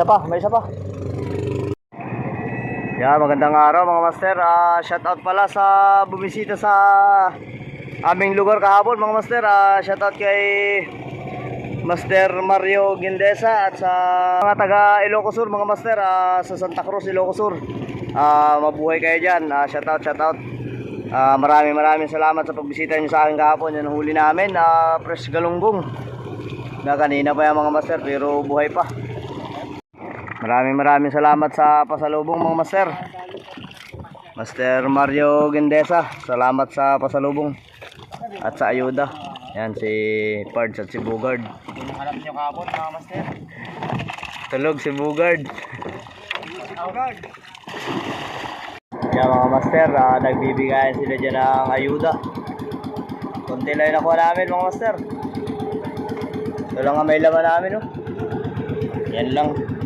isa pa, may isa pa. Yeah, magandang araw mga master. Ah, shout out pala sa bumisita sa aming lugar kahapon mga master. Ah, shout out kay Master Mario Gindesa at sa mga taga Ilocos Sur mga master ah, sa Santa Cruz Ilocos Sur. Ah, mabuhay kayo diyan. Ah, shout out, shout out. Ah, maraming maraming salamat sa pagbisita niyo sa akin kahapon. Yan huli namin, ah, fresh galunggong. Na kanina pa yung mga master pero buhay pa. Maraming maraming salamat sa pasalubong mga master. Master Mario Gendesa, salamat sa pasalubong at sa ayuda. Yan si Pards at si Bugard. Hanap nyo kahapon mga master. Tulog si Bugard. Yan mga master, ah, nagbibigayan sila dyan ng ayuda. Kunti lang nakuha namin mga master. Ito lang ang may laman namin oh. Yan lang.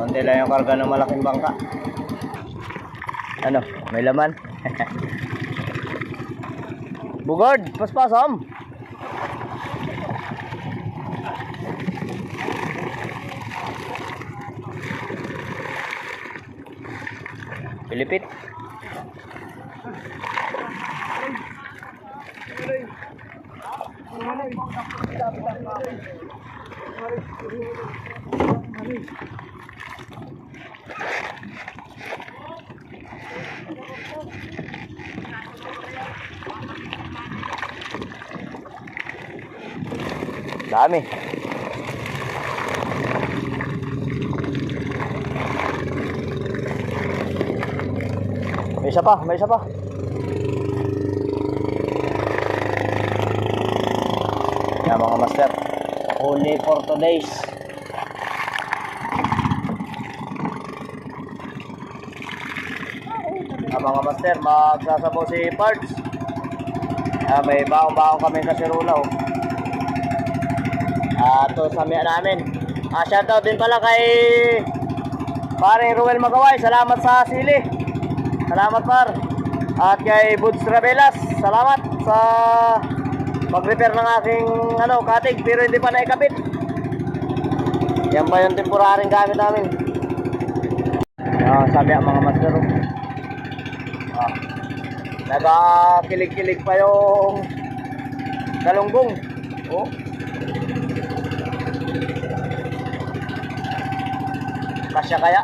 Konti lang yung karga ng malaking bangka. Ano, may laman. Bugard, paspasam. Pilipit. Dami. May isa pa, may isa pa. Yan mga master. Only for today's. Yan mga master, magsasabaw si Parts. Ah, may baong-baong kami sa Sirula oh. Ah, to sa miya namin. Ah, shoutout din pala kay Paring Ruel Magaway. Salamat sa sili. Salamat par. At kay Buds Rabelas, salamat sa pag-repair ng aking ano, katig pero hindi pa naikabit. Yan pa yung temporaring gamit namin. Yan, sabi ang mga master. oh. Ah, nagakilig-kilig pa yung galunggong. Oh. Kasya kaya?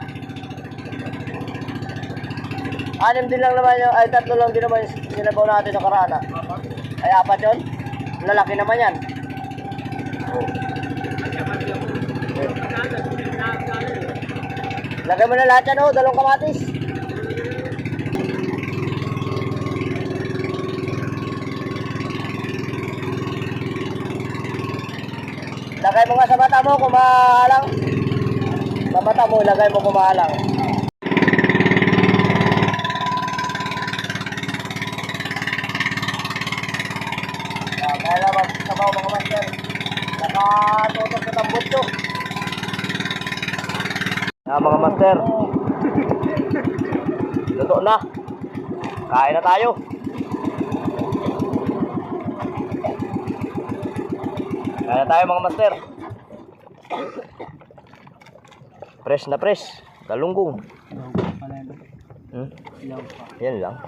Anim din lang naman yung, ay tatlo lang din naman yung sinabaw natin na karana. Ay apat yun? Lalaki naman yan. Oh. Lagay mo na lahat yan oh, dalawang kamatis. Lagay mo nga sa mata mo kung maalang. Mata mo, lagay mo kung maalang. Yan, kaya lang magsabaw mga master. Nakatutok sa tambot to. Yan mga master. Luto na. Kain na tayo. Kain na tayo mga master. Press na press. Galunggong. Hmm? Yan lang.